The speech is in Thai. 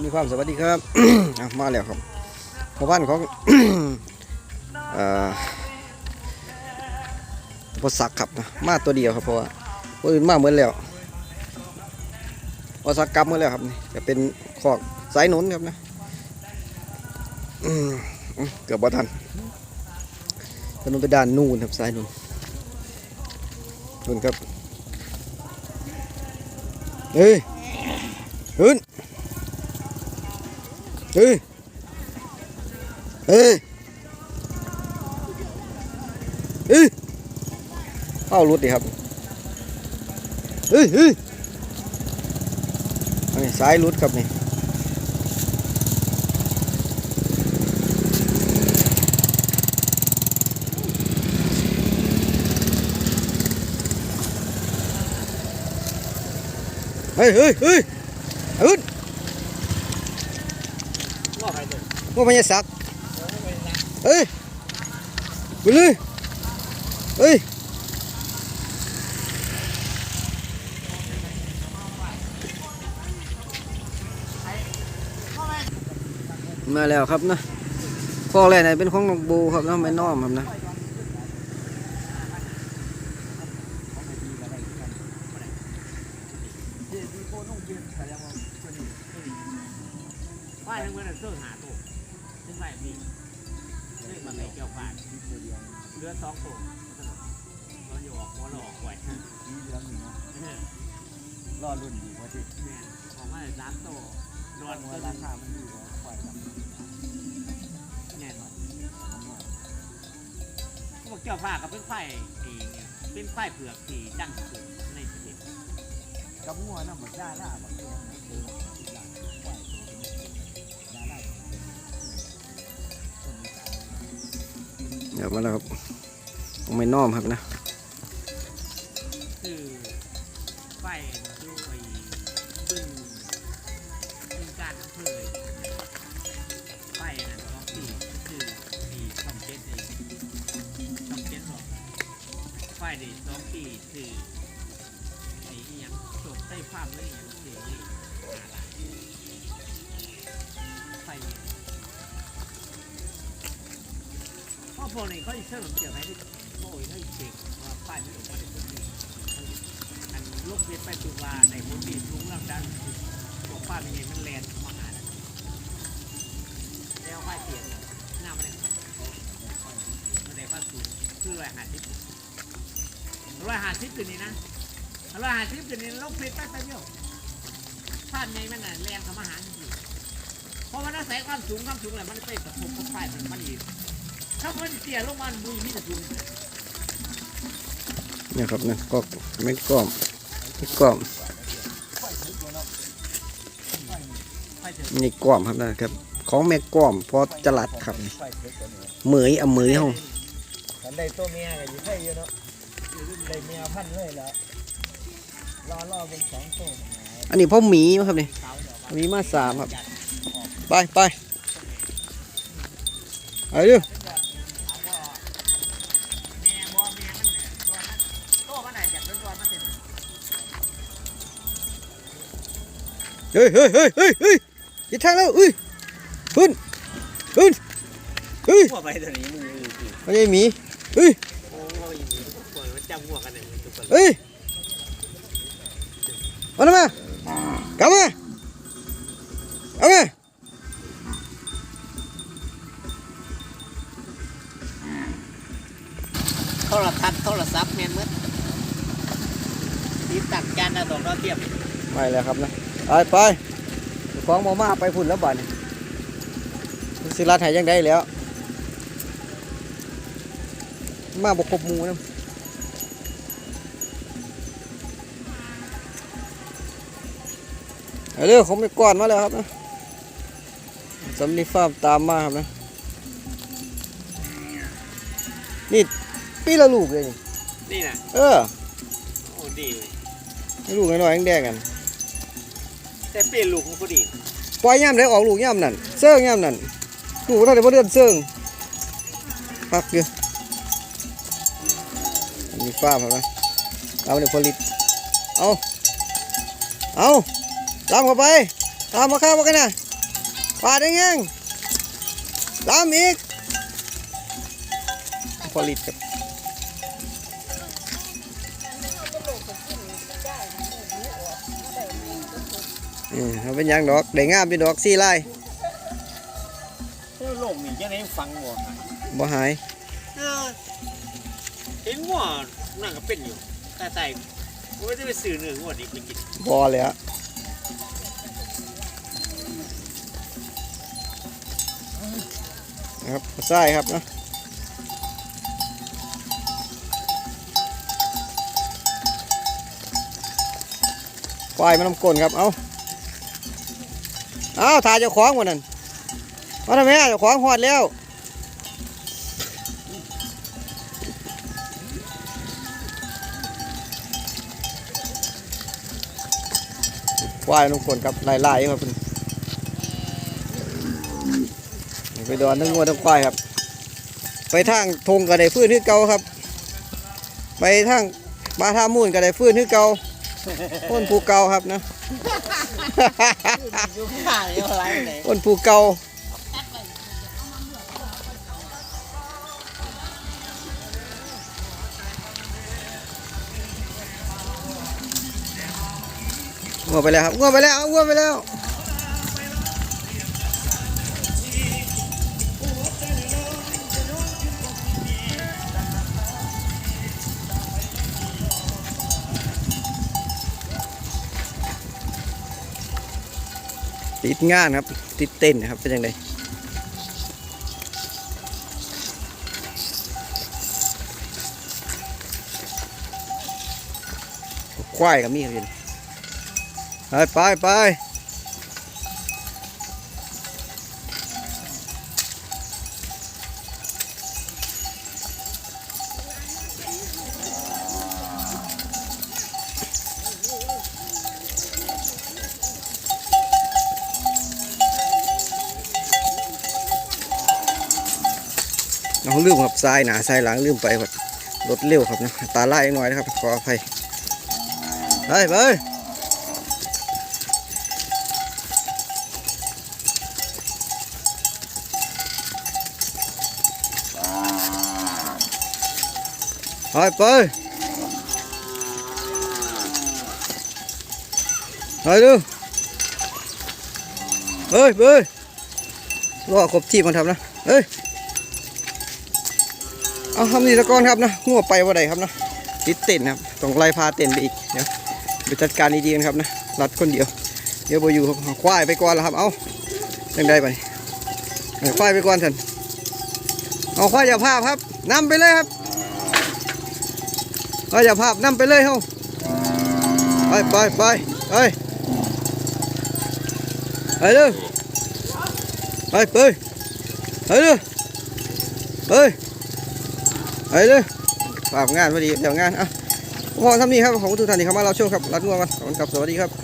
มีความสวัสดีครับ มาแล้วครับพอบ้านของเอ่อพอสักครับนะมาตัวเดียวครับเพราะว่าคนอื่นมาเหมือนแล้วพอสักกลับเมือแล้วครับนี่จะเป็นขอกสายหนุนครับนะเกือบบ่ทันถนนไปด้านนู่นครับสายนุนนู่นครับเฮ้ยขึ้น เฮ้ย เฮ้ย เฮ้ยเข้ารถดิครับ เฮ้ยเฮ้ยอันนี้สายรุดครับนี่เฮ้ยเฮ้ยเฮ้ยเฮ้ย ว่าไปเลยว่ามันจะสักเฮ้ยไปเลยเฮ้ยมาแล้วครับนะข้อแรกเนี่ยเป็นของน้องบูครับนะไม่น้อมครับนะ ว่าทั้งเมื่อนั้นเสื้อหาตัวซึ่งไหนมีซึ่งมันไม่เกี่ยวผ่านเรือสองตัวมันอยู่ออกหัวหลอกไว้สีเหลืองนี่เนาะรอรุ่นดีกว่าที่เนี่ยออกมาสามตัวรอนว่าตัวราคามันอยู่ว่าปล่อยกับแน่นอนพวกเกี่ยวผ่ากับเป็นไฟเองเนี่ยเป็นไฟเผือกที่ดั้งสุดในประเทศกับงัวน้ำมันได้ล่าบางที ดี๋ยวมาแล้วครับของไม่น้อมครับนะคือไฟด้วยบึ้งบึ้งการอำเภอไฟนั่นสองปีคือปีสองเจ็ดเองสองเจ็ดหรอกไฟดีสองปีคือไอ้ยังจบใต้ความเลยอหยังเสียเลยหาหลายไฟ เพราะพวกนี้เขาจะเชื่อมเกี่ยวให้ที่โอ้ยให้เช็คว่าไฟไม่ออกมาในพื้นที่อันลูกเวทไปคือว่าในพื้นที่สูงลำดันพวกป้าเป็นยังมันแลนมาหาแล้วไฟเปลี่ยนหน้ามันเนี่ยมันได้ฟ้าสูงคือร้อยห้าสิบร้อยห้าสิบตัวนี้นะร้อยห้าสิบตัวนี้ลูกเวทไปไปเดียวภาพใหญ่มันน่ะแลนเข้ามหารเพราะมันอาศัยความสูงความสูงแหละมันไปกับพวกกับไฟมันมันอีก ถ้ามันเตี้ยลงมาบุยมีแต่สูงเนี่ยครับนะก็ไม่ก้อมไม่ก้อมไฟเถอะนี่ก้อมครับนะครับ ของแม่ก้อมพอจลัดครับไฟเทคตัวนี้เหมยเอาเหมยเฮาฉันได้ตัวเมียกันอยู่ใช่เยอะเนาะได้เมียพันเลยแล้วรอรอเป็นสองตัวมันหายอันนี้พ่อหมีครับนี่เสาเดี๋ยวหมีมาสามครับ ไปไปเอาเเฮ้ยเฮ้ยเฮ้ยเฮ้ยเฮ้ยทิศทางแล้วเฮ้ยขึ้นขึ้นเฮ้ยหัวไปตัวนี้มือคือไม่ใช่หมีเฮ้ยโอ้ยปล่อยมันจำหัวกันเนี่ยมันทุกคนเฮ้ยมาแล้วมากลับมาเอามาโทรทัศน์โทรศัพท์แม่นมืดติดตั้งการดาวดาวเทียมไม่แล้วครับนะ ไปไปของหมอมาไปพุ่นแล้วบ่านี่สิรัดหายยังได้แล้ว มาบกครบหมูนะเอาเรื่องของไม่ก่อนมาแล้วครับนะสำลีฟาร์มตามมาครับนะ นี่ปีละลูกเลยนี่ นี่นะเออ โอ้ดีเว้ยให้ลูกน้อยๆแดงๆกัน แต่เปลี่ยนลูกมันก็ดีปล่อยย่ำได้ออกลูกย่ำนั่นเสื่องย่ำนั่นลูกเท่าไหร่บ่เดือนเสื่องปักเดียวมีฟ้าร์มครับนะเอาหนึ่งผลิตเอาเอาตามเข้าไปตามมาข้าวมากันนะปาดยังยังลามอีกผลิตครับ อืมเอาเป็นหยังดอกได้งามเป็นดอกสี่ลายเที่ยวโลกนี่ยังไงฟังบ่บ่หายเห็นว่านั่งก็เป็นอยู่แต่แต่ผมไม่ได้ไปซื้อเนื้องวดนี้ไปกินบ่เลยอะนะครับใช่ครับเนาะควายมันน้ำกลนครับ เอาเอาวถ่ายเจ้าของวันนั้นมาทำไมเจ้าของหอดแล้วควายลงกลนครับไล่ๆครับเพิ่นไปดอนทั้งงัวทั้งควายครับ ไปทางทงก็ได้ฟื้นคือเก่าครับ ไปทางบาทามูนก็ได้ฟื้นคือเก่าต้นภูเก่าครับนะ อยู่ข้างนี่อะไรไหนต้นภูเก่างัวไปแล้วครับงัวไปแล้วงัวไปแล้ว ติดงานครับ ติดเต้นนะครับ เป็นยังไงควายกับมีครับพี่ไปไปไป น้องลืมครับซ้ายหนาซ้ายหลังลืมไปครับรถเร็วครับนะตาไล่หน่อยนะครับขออภัยไปไปไปไปไปดูเฮ้ยเฮ้ยรอครบทีมมันทำนะเฮ้ย เอาทำนี่ละกอนครับนะงัวไปว่าใดครับนะติดเต้นครับต้องไล่พาเต้นไปอีกเดี๋ยวไปจัดการดีๆกันครับนะรัดคนเดียวเดี๋ยวโบอยู่ควายไปก่อนแล้วครับ เอายังได้ไปเอาควายไปก่อนท่านเอาควายอย่าภาพครับนำไปเลยครับควายอย่าภาพนำไปเลยเฮ้าไปไปไปไปไปเลยไปไปไปเลยไป ไปเลยฝากงานพอดีเดี๋ยวงานอะพอทำนี้ครับ ของทุกท่านที่เข้ามาเราโชว์ครับรัดงวงกันขอบคุณครับ สวัสดีครับ